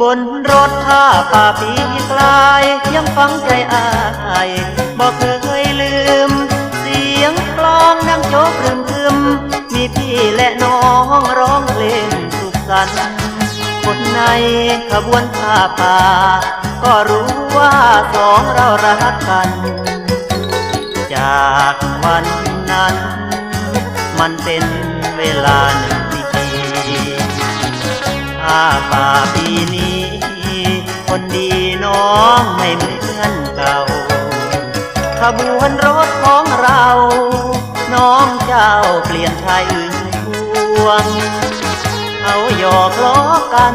บนรถท่าป่าปีกลาย ยังฟังใจอายบอกเคยลืม เสียงกลองดังโจกรึมรึม มีพี่และน้องร้องเพลงสุขสันต์คนในขบวนผ้าป่า ก็รู้ว่าสองเรารักกัน จากวันนั้น มันเป็นเวลาหนึ่งปีผ้าป่าปีนี้ คนดีน้องไม่เหมือนเก่า ขบวนรถของเรา น้องเจ้าเปลี่ยนชายอื่นพวงเขาหยอกล้อกัน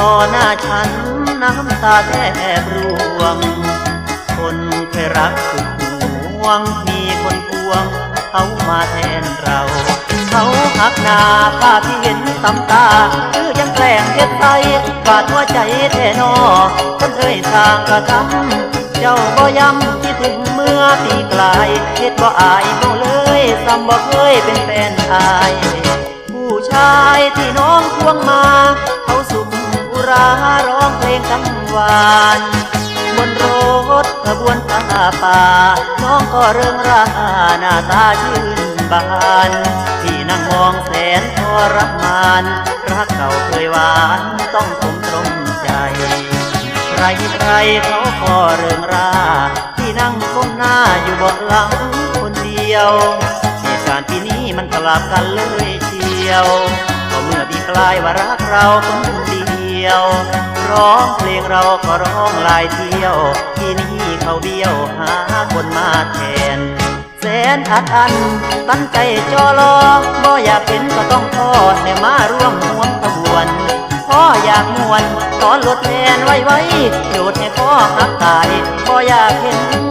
ต่อหน้าฉันน้ำตาแทบร่วง คนเคยรักสุดห่วงมีคนพวงเขามาแทนเรา เขาหักหน้าภาที่เห็นตำตา คือยังแกล้งเฮ็ดใจ บาดหัวใจแท้นอคนเคยสร้างกระทำเจ้าบ่ย้ำคิดถึงเมื่อปีกลายเฮ็ดบ่อายบ่เลยซ้ำบ่เคยเป็นแฟนอาย ผู้ชายที่น้องควงมา เขาสุขอุราร้องเพลงกังวานบนรถขบวนผ้าป่า น้องก็เริงราหน้าตาชื่นบาน นั่งมองแสนทรมาน รักเก่าเคยหวานต้องคมตรงใจ ใครใครเขาก็เริงราที่นั่งก้มหน้าอยู่เบาะหลังคนเดียวเหตุการณ์ปีนี้มันกลับกันเลยเชียวก็เมื่อปีกลายว่ารักเราคนเดียว ร้องเพลงเราก็ร้องลายเที่ยว ที่นี่เขาเบี้ยวหาคนมาแทน นอัดอัน ตั้งใจจอรอบ่อยากเห็นก็ต้องทอให้มาร่วมห่วมขบวนพ่ออยากมวนขอลดแทนไว้ไว้โยดให้พ่อหักตายพ่ออยากเห็น